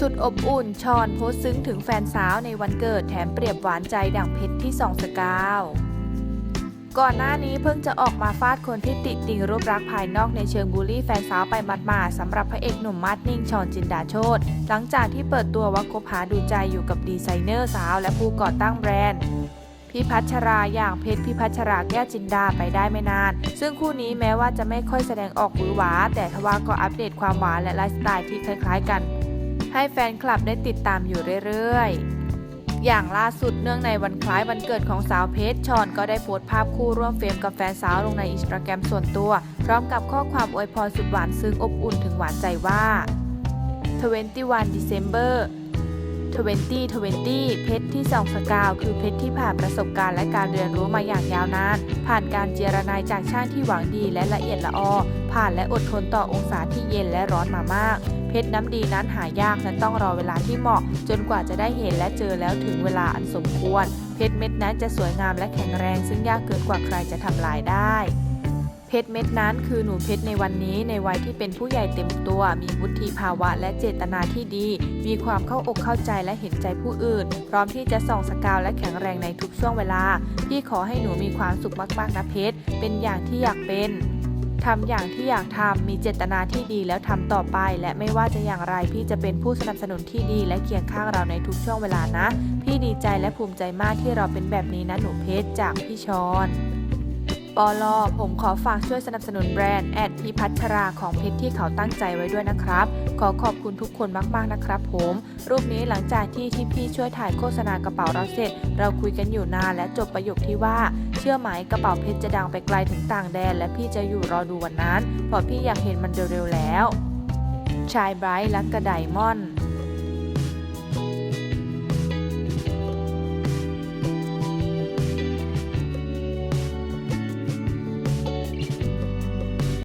สุดอบอุ่นชอนโพสซึ้งถึงแฟนสาวในวันเกิดแถมเปรียบหวานใจดังเพชรที่สองสกาวก่อนหน้านี้เพิ่งจะออกมาฟาดคนที่ติดติงรูปรักษณ์ภายนอกในเชิงบูลลี่แฟนสาวไปมาดๆสำหรับพระเอกหนุ่มมาดนิ่งชอนจินดาโชตหลังจากที่เปิดตัวว่าคบหาดูใจอยู่กับดีไซเนอร์สาวและผู้ก่อตั้งแบรนด์พี่พัชราอย่างเพชรพี่พัชราแก้วจินดาไปได้ไม่นาน ซึ่งคู่นี้แม้ว่าจะไม่ค่อยแสดงออกหวือหวา แต่ทว่าก็อัปเดตความหวานและไลฟ์สไตล์ที่คล้ายๆกัน ให้แฟนคลับได้ติดตามอยู่เรื่อยๆ อย่างล่าสุดเนื่องในวันคล้ายวันเกิดของสาวเพชรชอนก็ได้โพสต์ภาพคู่ร่วมเฟรมกับแฟนสาวลงในอินสตาแกรมส่วนตัว พร้อมกับข้อความอวยพรสุดหวานซึ้งอบอุ่นถึงหวานใจว่า 21 December 2020 เพชรที่สองสกาวคือเพชรที่ผ่านประสบการณ์และการเรียนรู้มาอย่างยาวนาน ผ่านการเจรนายจากช่างที่หวังดีและละเอียดละออ ผ่านและอดทนต่อองศาที่เย็นและร้อนมามาก ชรน้ำดีนั้นหายากและต้องรอเวลาที่เหมาะ จนกว่าจะได้เห็นและเจอแล้วถึงเวลาอันสมควร เพชรเม็ดนั้นจะสวยงามและแข็งแรง ซึ่งยากเกินกว่าใครจะทำลายได้เพชรเม็ดนั้นคือหนูเพชรในวันนี้ในวัยที่เป็นผู้ใหญ่เต็มตัว มีวุฒิภาวะและเจตนาที่ดี มีความเข้าอกเข้าใจและเห็นใจผู้อื่น พร้อมที่จะส่องสกาวและแข็งแรงในทุกช่วงเวลาพี่ขอให้หนูมีความสุขมากๆนะเพชรเป็นอย่างที่อยากเป็น ทำอย่างที่อยากทำมีเจตนาที่ดีแล้วทำต่อไป และไม่ว่าจะอย่างไรพี่จะเป็นผู้สนับสนุนที่ดี และเคียงข้างเราในทุกช่วงเวลานะ พี่ดีใจและภูมิใจมากที่เราเป็นแบบนี้นะหนูเพชรจากพี่ชอน ปอลอผมขอฝากช่วยสนับสนุนแบรนด์แอดพิพัชราของเพชรที่เขาตั้งใจไว้ด้วยนะครับ ขอขอบคุณทุกคนมากๆนะครับผม รูปนี้หลังจากที่ที่พี่ช่วยถ่ายโฆษณากระเป๋าเราเสร็จ เราคุยกันอยู่นานและจบประโยคที่ว่า เชื่อไหมกระเป๋าเพชรจะดังไปไกลถึงต่างแดน และพี่จะอยู่รอดูวันนั้นเพราะพี่อยากเห็นมันเร็วๆแล้ว ชายไบรท์และกระไดมอน